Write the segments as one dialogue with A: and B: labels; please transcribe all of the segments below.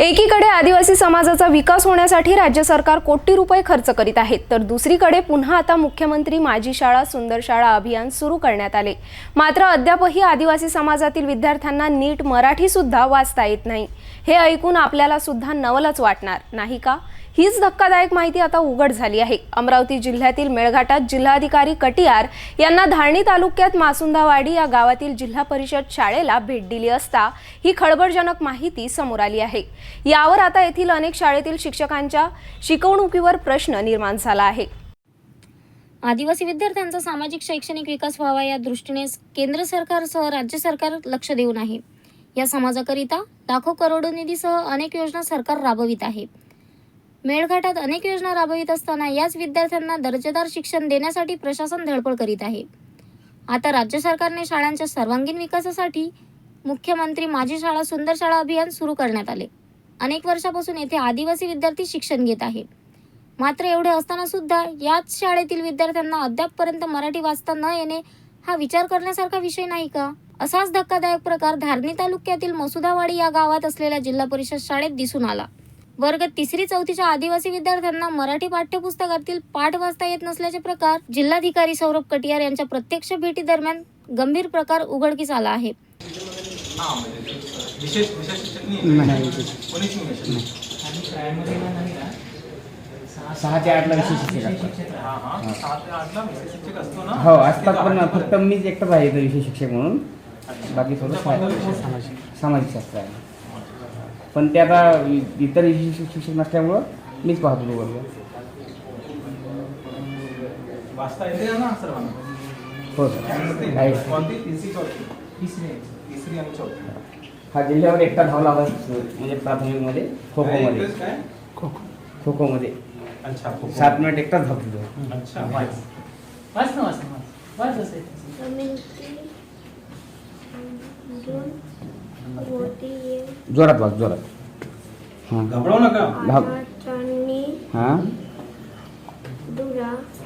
A: एकीकडे आदिवासी समाजाचा विकास होण्यासाठी राज्य सरकार कोटी रुपये खर्च करीत आहेत तर दुसरीकडे पुन्हा आता मुख्यमंत्री माझी शाळा सुंदर शाळा अभियान सुरू करण्यात आले. मात्र अद्यापही आदिवासी समाजातील विद्यार्थ्यांना नीट मराठी सुद्धा वाचता येत नाही. हे ऐकून आपल्याला सुद्धा नवलच वाटणार नाही का? हीच धक्कादायक माहिती आता उघड झाली आहे. अमरावती जिल्ह्यातील मेळघाटात जिल्हाधिकारी कटियार यांना धारणी तालुक्यात मासुंदावाडी या गावातील जिल्हा परिषद शाळेला भेट दिली असता ही खळबळजनक माहिती समोर आली आहे. यावर आता येथील अनेक शाळेतील शिक्षकांच्या शिकवणुकीवर प्रश्न निर्माण झाला आहे.
B: आदिवासी विद्यार्थ्यांचा सामाजिक शैक्षणिक विकास व्हावा या दृष्टीने केंद्र सरकारसह राज्य सरकार लक्ष देऊन आहे. या समाजाकरिता लाखो करोडो निधीसह अनेक योजना सरकार राबवित आहे. मेळघाटात अनेक योजना राबवित असताना याच विद्यार्थ्यांना दर्जेदार शिक्षण देण्यासाठी प्रशासन धडपड करीत आहे. आता राज्य सरकारने शाळांच्या सर्वांगीण विकासासाठी मुख्यमंत्री माझी शाळा सुंदर शाळा अभियान सुरू करण्यात आले. अनेक वर्षापासून येथे आदिवासी विद्यार्थी शिक्षण घेत आहे. मात्र एवढे असताना सुद्धा याच शाळेतील विद्यार्थ्यांना अद्यापपर्यंत मराठी वाचता न येणे हा विचार करण्यासारखा विषय नाही का? असाच धक्कादायक प्रकार धारणी तालुक्यातील मसुदावाडी या गावात असलेल्या जिल्हा परिषद शाळेत दिसून आला. वर्ग तिसरी चौथीच्या आदिवासी विद्यार्थ्यांना मराठी पाठ्यपुस्तकातील पाठ वाचता येत नसल्याचे प्रकार जिल्हाधिकारी सौरभ कटियार यांच्या प्रत्यक्ष भेटी दरम्यान गंभीर प्रकार उघडकीस आला आहे.
C: विशेष विशेष शिक्षक नाही
D: नाही
C: कोणीच नाही विशेष
D: सहा ते आठला विशेष शिक्षक असतात.
C: हा हा. सहा ते आठला विशेष शिक्षक असतो ना?
D: हो असतात पण फक्त मीच एकटाच आहे इथं विशेष शिक्षक म्हणून. बाकी थोडं सामाजिक शास्त्र आहे. पण ते आता इतर शिक्षक नसल्यामुळं मीच पाहतो तो वर्ग
C: वाचता येते ना सर्वांना?
D: हो सर आहे
C: कोणती? तिसरी चौथी? तिसरी तिसरी आणि चौथी.
D: हा जिल्ह्यावर एकटा धावला म्हणजे प्राथमिकमध्ये खो खोमध्ये
C: काय?
D: खो खोमध्ये
C: अच्छा खो खो.
D: सात मिनिट एकटाच धावतो तो.
C: अच्छा वाच.
E: वाच ना वाच ना वाच. वाच असेल
D: जोरात वाच जोरात. हां.
C: घबरावू नका.
D: हां.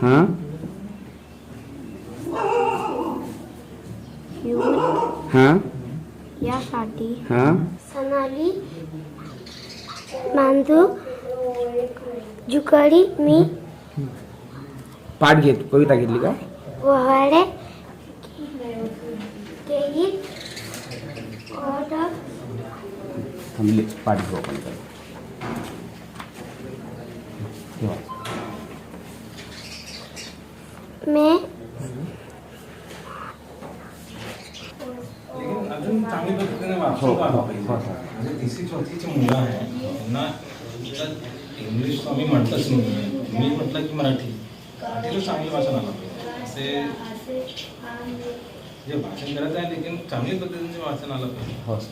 D: हां. हां.
F: यासाठी
D: हां.
F: सनाली मांजू जुकडी मी
D: पाठ घेत कविता घेतली का?
F: वहाडे ऑर्डर
D: थांबले पाठ घेऊ आपण त्याला. ठेवा.
F: मे
C: लेकिन अजून चांगली पद्धतीने
D: हो,
C: वाचू का
D: हो,
C: पाहिजे
D: हो, सर.
C: म्हणजे तिसरी चौथीची मुलं आहे त्यांना इथं इंग्लिश आम्ही म्हणतच नाही मी म्हटलं की मराठी मराठीला चांगली वाचन आलं पाहिजे असे जे भाषण करत आहे लेकिन चांगली पद्धतीने वाचन आलं पाहिजे.
D: हो सर.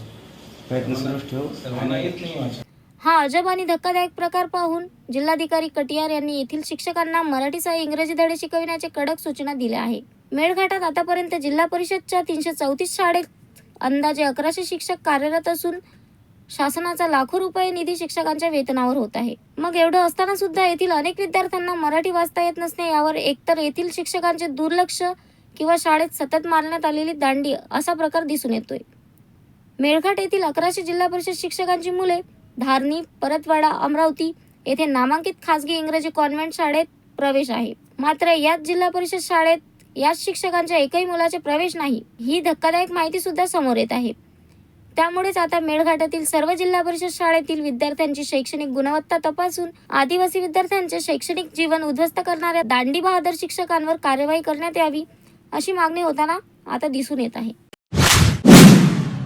D: प्रयत्न सुरूच ठेवू
C: सर्वांना येत नाही वाचन.
B: हा अजब आणि धक्कादायक प्रकार पाहून जिल्हाधिकारी कटियार यांनी येथील शिक्षकांना मराठीसह इंग्रजी धडे शिकविण्याचे कडक सूचना दिल्या आहे मेळघाटात आतापर्यंत जिल्हा परिषदच्या तीनशे चौतीस शाळेत अंदाजे अकराशे शिक्षक कार्यरत असून शासनाचा लाखो रुपये निधी शिक्षकांच्या वेतनावर होत आहे. मग एवढं असताना सुद्धा येथील अनेक विद्यार्थ्यांना मराठी वाचता येत नसणे यावर एकतर येथील शिक्षकांचे दुर्लक्ष किंवा शाळेत सतत मारण्यात आलेली दांडी असा प्रकार दिसून येतोय. मेळघाट येथील अकराशे जिल्हा परिषद शिक्षकांची मुले धारणी परतवाडा अमरावती येथे नामांकित खासगी इंग्रजी कॉन्व्हेंट शाळेत प्रवेश आहे. मात्र याच जिल्हा परिषद शाळेत याच शिक्षकांच्या एकही मुलाचे प्रवेश नाही ही धक्कादायक माहिती सुद्धा समोर येत आहे. त्यामुळेच आता मेळघाटातील सर्व जिल्हा परिषद शाळेतील विद्यार्थ्यांची शैक्षणिक गुणवत्ता तपासून आदिवासी विद्यार्थ्यांचे शैक्षणिक जीवन उद्ध्वस्त करणाऱ्या दांडी बहादर शिक्षकांवर कार्यवाही करण्यात यावी अशी मागणी होताना आता दिसून येत आहे.